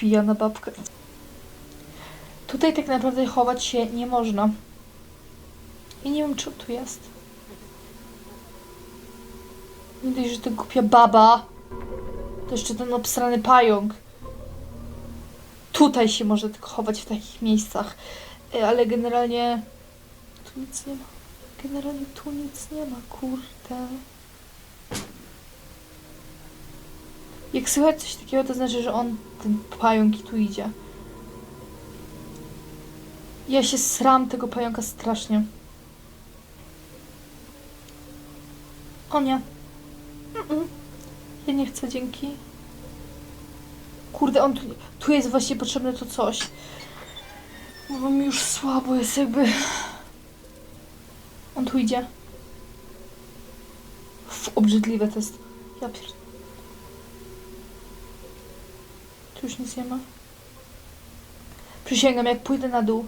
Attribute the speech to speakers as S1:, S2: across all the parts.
S1: Pijana babka. Tutaj tak naprawdę chować się nie można. I nie wiem, czy tu jest. Nie dość, że to głupia baba. To jeszcze ten obsrany pająk. Tutaj się może tylko chować w takich miejscach. E, Ale generalnie... Tu nic nie ma. Generalnie tu nic nie ma, kurde. Jak słychać coś takiego, to znaczy, że on, ten pająk i tu idzie. Ja się sram tego pająka strasznie. O nie. Ja nie chcę, dzięki. Kurde, on tu, tu jest właśnie potrzebne to coś. Bo mi już słabo jest jakby... On tu idzie. Obrzydliwe to jest. Ja pier... Tu już nic nie ma. Przysięgam, jak pójdę na dół.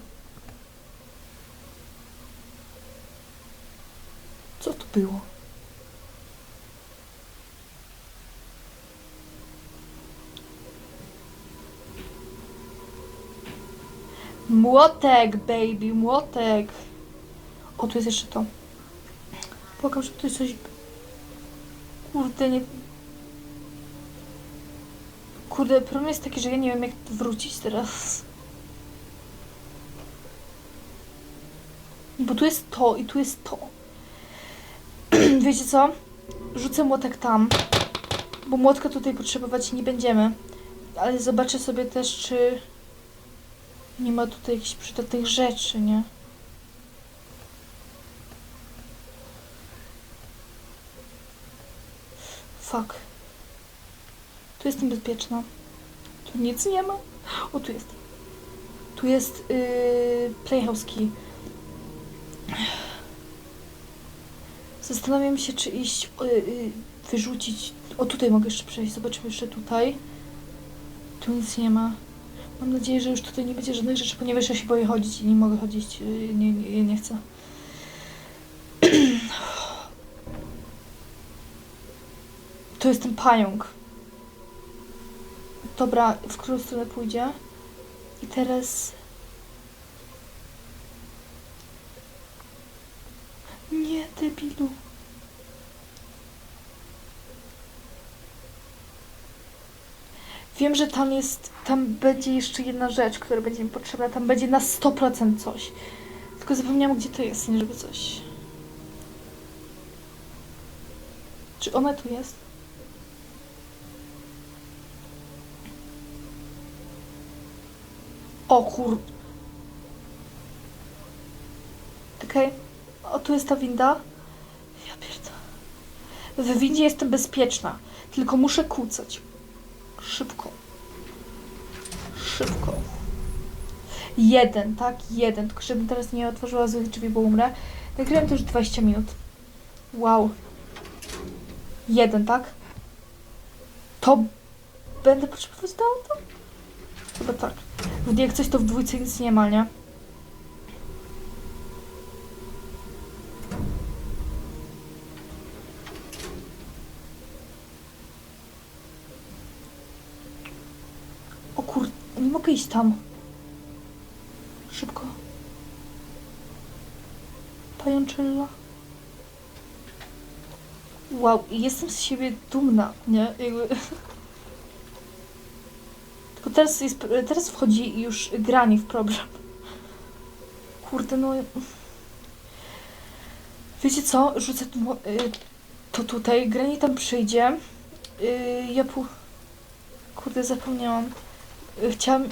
S1: Co to było? Młotek, baby, młotek. O, tu jest jeszcze to. Błagam, żeby tu coś... Kurde, nie... Kurde, problem jest taki, że ja nie wiem, jak wrócić teraz. Bo tu jest to i tu jest to. Wiecie co? Rzucę młotek tam, bo młotka tutaj potrzebować nie będziemy. Ale zobaczę sobie też, czy nie ma tutaj jakichś przydatnych rzeczy, nie? Fuck. Tu jestem bezpieczna. Tu nic nie ma. O, tu jest. Tu jest yy, Playhouse Key. Zastanawiam się, czy iść, yy, wyrzucić... O, tutaj mogę jeszcze przejść. Zobaczymy jeszcze tutaj. Tu nic nie ma. Mam nadzieję, że już tutaj nie będzie żadnych rzeczy, ponieważ ja się boję chodzić i nie mogę chodzić. Yy, nie, nie, nie chcę. To jest ten pająk. Dobra, w którą stronę pójdzie? I teraz... Nie, debilu. Wiem, że tam jest, tam będzie jeszcze jedna rzecz, która będzie mi potrzebna. Tam będzie na 100% coś. Tylko zapomniałam, gdzie to jest, nie żeby coś. Czy ona tu jest? O kur... Okej. O, tu jest ta winda. Ja pierdolę. W windzie jestem bezpieczna. Tylko muszę kucać. Szybko. Szybko. Jeden, tak? Jeden. Tylko żebym teraz nie otworzyła złych drzwi, bo umrę. Nagrywam to już 20 minut. Wow. Jeden, tak? To będę potrzebować do auta? Chyba tak. Jak coś to w dwójce nic nie ma, nie? O kur... Nie mogę iść tam. Szybko. Pajączylla. Wow, jestem z siebie dumna, nie? Jakby... Teraz, jest, teraz wchodzi już granie w problem. Kurde, no... Wiecie co? Rzucę tu, y, to tutaj, granie tam przyjdzie. Y, Ja pu... Kurde, zapomniałam. Y, Chciałam...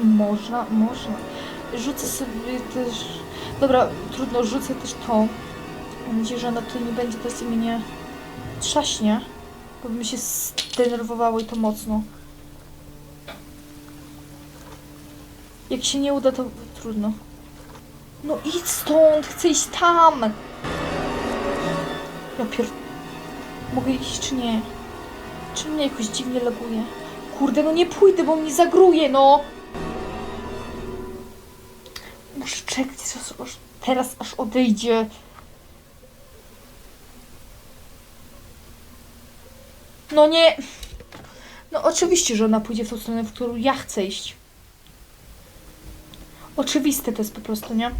S1: Można, można. Rzucę sobie też... Dobra, trudno, rzucę też to. Mam nadzieję, że ona tutaj nie będzie, teraz mnie nie trzaśnie. Bo by mi się zdenerwowało i to mocno. Jak się nie uda, to trudno. No idź stąd, chcę iść tam! Ja pier... Mogę iść czy nie? Czy mnie jakoś dziwnie laguje? Kurde, no nie pójdę, bo mnie zagruje, no! Muszę czekać, aż, aż, teraz aż odejdzie. No nie. No oczywiście, że ona pójdzie w tą stronę, w którą ja chcę iść. Oczywiste to jest po prostu, nie?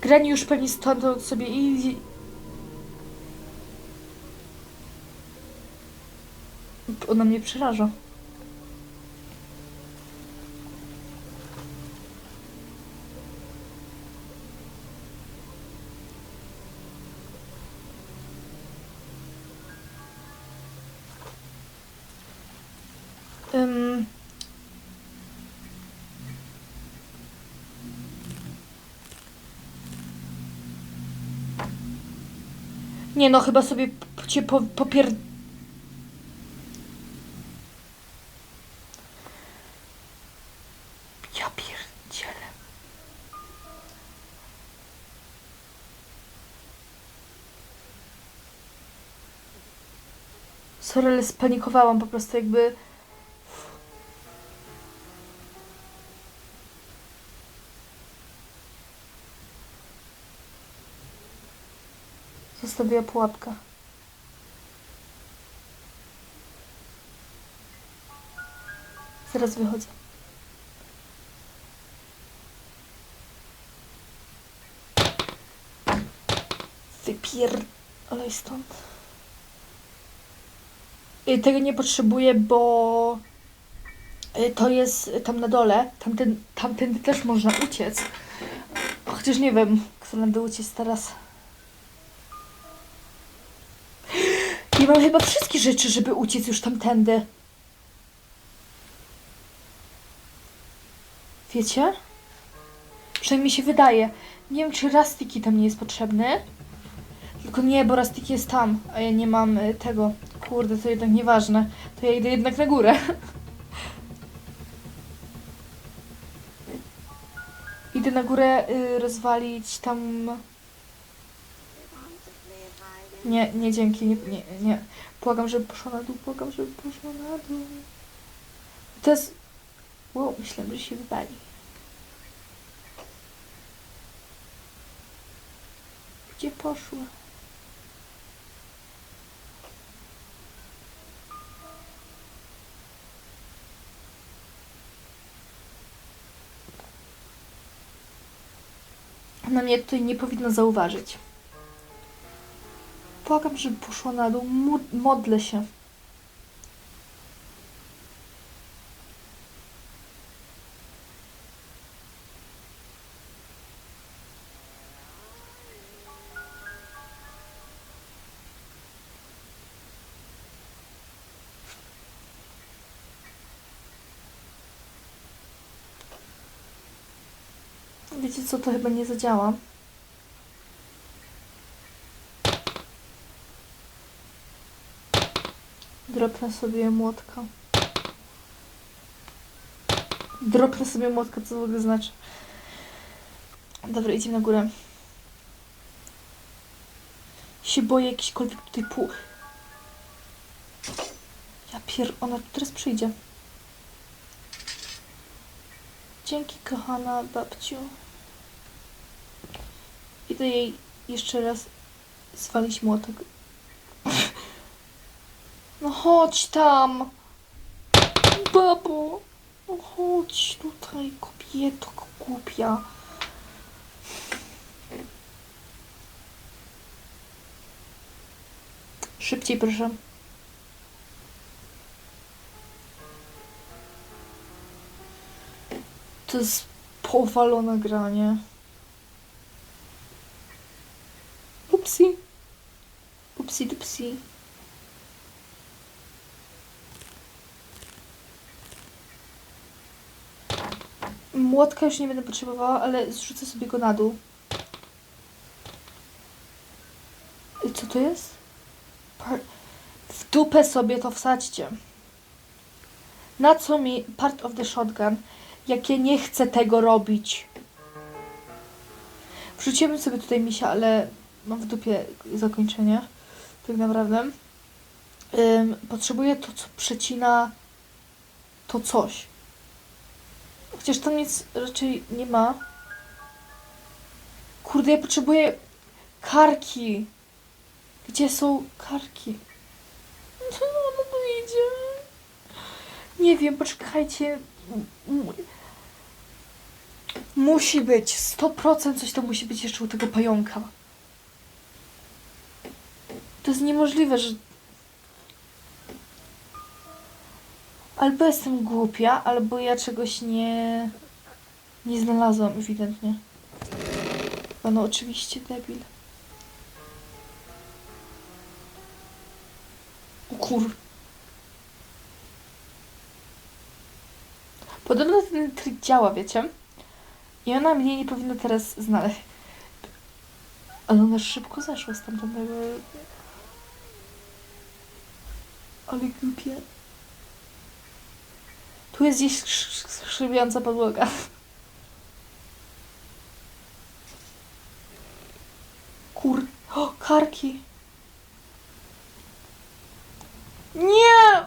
S1: Granny już pewnie stąd sobie i... Ona mnie przeraża. Ym... Nie no, chyba sobie cię po, popier... Ja pierdzielę. Sorry, ale spanikowałam po prostu jakby... Zostawiła pułapkę. Zaraz wychodzę. Wypier... Ale stąd. Y, Tego nie potrzebuję, bo y, to jest tam na dole. Tamten, też można uciec. Chociaż nie wiem, którędy uciec teraz. Mam chyba wszystkie rzeczy, żeby uciec już tamtędy. Wiecie? Przynajmniej mi się wydaje. Nie wiem, czy Rastiki tam nie jest potrzebny. Tylko nie, bo Rastiki jest tam, a ja nie mam y, tego. Kurde, to jednak nieważne. To ja idę jednak na górę. idę na górę y, rozwalić tam... Nie, nie dzięki, nie, nie, nie. Błagam, żeby poszła na dół, błagam, żeby poszła na dół. To jest... Wow, myślałem, że się wywali. Gdzie poszła? Ona mnie tutaj nie powinna zauważyć. Błagam, żeby poszła na dół. Modlę się. Wiecie co, to chyba nie zadziała. Dropnę sobie młotka. Dropnę sobie młotka, co w ogóle znaczy. Dobra, idziemy na górę. Się boję jakiśkolwiek tutaj pół. Ja pier... Ona teraz przyjdzie. Dzięki, kochana babciu. Idę jej jeszcze raz zwalić młotek. No chodź tam! Babo! No chodź tutaj, kobieto głupia. Szybciej, proszę. To jest powalone granie. Upsi. Upsi dupsi. Młotka już nie będę potrzebowała, ale zrzucę sobie go na dół. I co to jest? Par- w dupę sobie to wsadźcie. Na co mi part of the shotgun, jak ja nie chcę tego robić? Wrzuciłem sobie tutaj misia, ale mam w dupie zakończenie. Tak naprawdę. Ym, potrzebuję to, co przecina to coś. Chociaż tam nic raczej nie ma. Kurde, ja potrzebuję karki. Gdzie są karki? Co ona tu idzie? Nie wiem, poczekajcie. Musi być. 100% coś to musi być jeszcze u tego pająka. To jest niemożliwe, że... Albo jestem głupia, albo ja czegoś nie... Nie znalazłam ewidentnie. No oczywiście debil. O kur... Podobno ten trik działa, wiecie? I ona mnie nie powinna teraz znaleźć. Ale ona szybko zeszła stamtąd. jakby- Ale głupie. Tu jest gdzieś skrz- skrzypiąca podłoga. Kur... O, karki! Nie!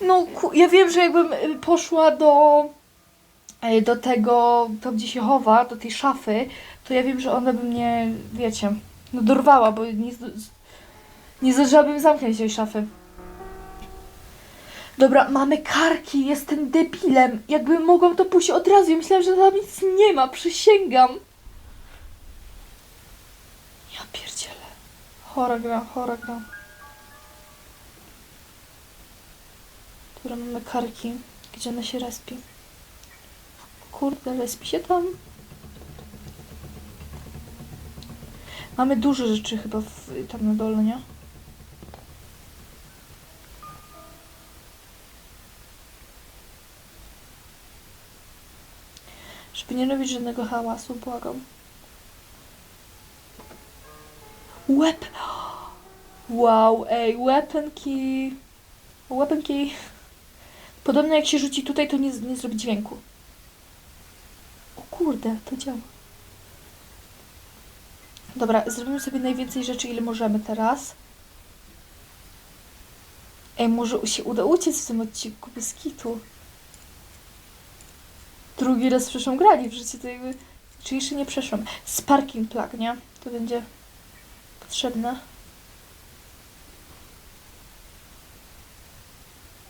S1: No, ku... ja wiem, że jakbym y, poszła do y, do tego, tam gdzie się chowa, do tej szafy, to ja wiem, że ona by mnie, wiecie, no dorwała, bo nie, nie zdążyłabym zamknąć tej szafy. Dobra, mamy karki, jestem debilem. Jakbym mogłam to pójść od razu. Ja myślałam, że tam nic nie ma, przysięgam. Ja pierdzielę. Chora gra, chora gra. Dobra, mamy karki. Gdzie ona się respi? Kurde, respi się tam. Mamy dużo rzeczy chyba w, tam na dole, nie? Żeby nie robić żadnego hałasu, błagam. Łeb! Wow, ej. Weapon key. Podobno jak się rzuci tutaj, to nie, nie zrobi dźwięku. O kurde, to działa. Dobra, zrobimy sobie najwięcej rzeczy, ile możemy teraz. Ej, może się uda uciec w tym odcinku bez kitu. Drugi raz przeszłam grali w życiu, to jakby... Czy jeszcze nie przeszłam? Sparking plug, nie? To będzie potrzebne.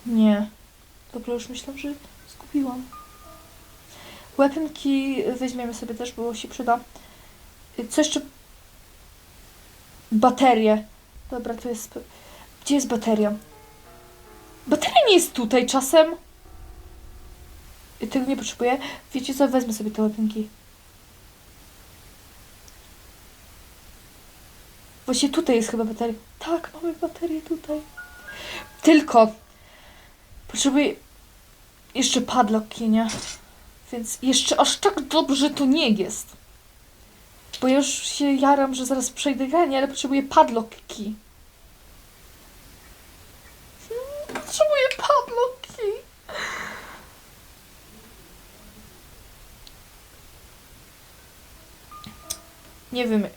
S1: Nie. Dobra, już myślałam, że zgubiłam. Weapon key weźmiemy sobie też, bo się przyda. Co jeszcze? Baterie. Dobra, to jest... Gdzie jest bateria? Bateria nie jest tutaj czasem. Tego nie potrzebuję. Wiecie co? Wezmę sobie te key. Właśnie tutaj jest chyba bateria. Tak, mamy baterię tutaj. Tylko potrzebuję jeszcze padlock nie? Więc jeszcze aż tak dobrze to nie jest. Bo już się jaram, że zaraz przejdę granie, ale potrzebuję padlock key. Hmm, Potrzebuję padlock key. Nie wiem.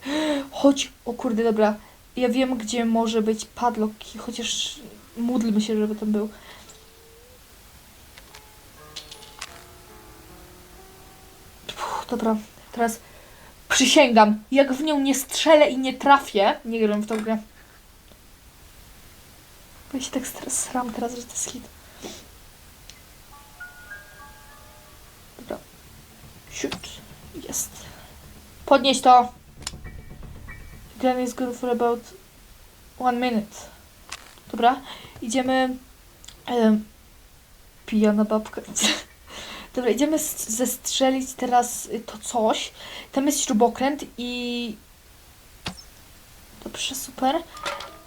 S1: Chodź, o kurde, dobra. Ja wiem, gdzie może być padlock chociaż módlmy się, żeby tam był. Uff, dobra, teraz przysięgam, jak w nią nie strzelę i nie trafię, nie gram w tą grę. Ja się tak sram teraz, że to jest hit. Dobra. Shoot. Jest. Podnieś to. Gun is good for about one minute. Dobra, idziemy. em, pijana babka. Dobra, idziemy zestrzelić teraz y, to coś. Tam jest śrubokręt i... Dobrze, super.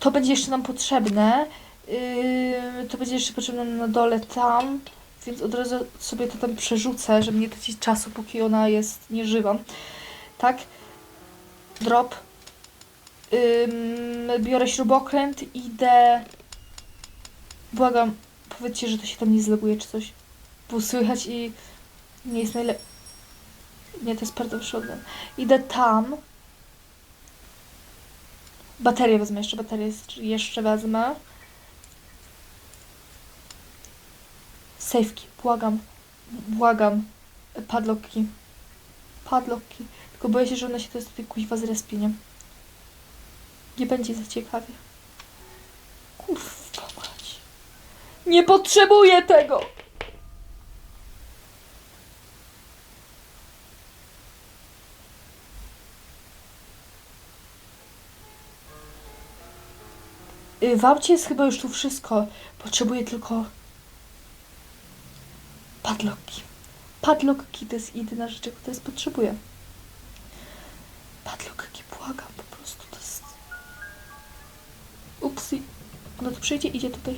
S1: To będzie jeszcze nam potrzebne. Yy, to będzie jeszcze potrzebne na dole tam. Więc od razu sobie to tam przerzucę, żeby nie tracić czasu, póki ona jest nieżywa. Tak? Drop. Ym, biorę śrubokręt, idę... Błagam, powiedzcie, że to się tam nie zloguje czy coś. Bo słychać i nie jest najlepiej. Nie, to jest of shotgun. Idę tam. Baterię wezmę jeszcze, baterię jeszcze wezmę. Safeki, błagam. Błagam. Padlocki. Padlocki. Tylko boję się, że one się to jest tutaj kuźwa z respieniem. Nie będzie za ciekawie. Kurwa mać. Nie potrzebuję tego! Y, W aucie jest chyba już tu wszystko. Potrzebuję tylko padlocki. Padlocki to jest jedyna rzecz, teraz potrzebuję. Ona tu przyjdzie, idzie tutaj.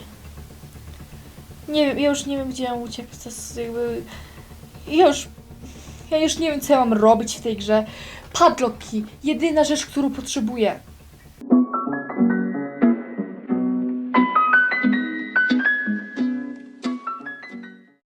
S1: Nie wiem, ja już nie wiem, gdzie mam uciekać. To jest jakby... Ja już... Ja już nie wiem, co ja mam robić w tej grze. Padlocki. Jedyna rzecz, którą potrzebuję.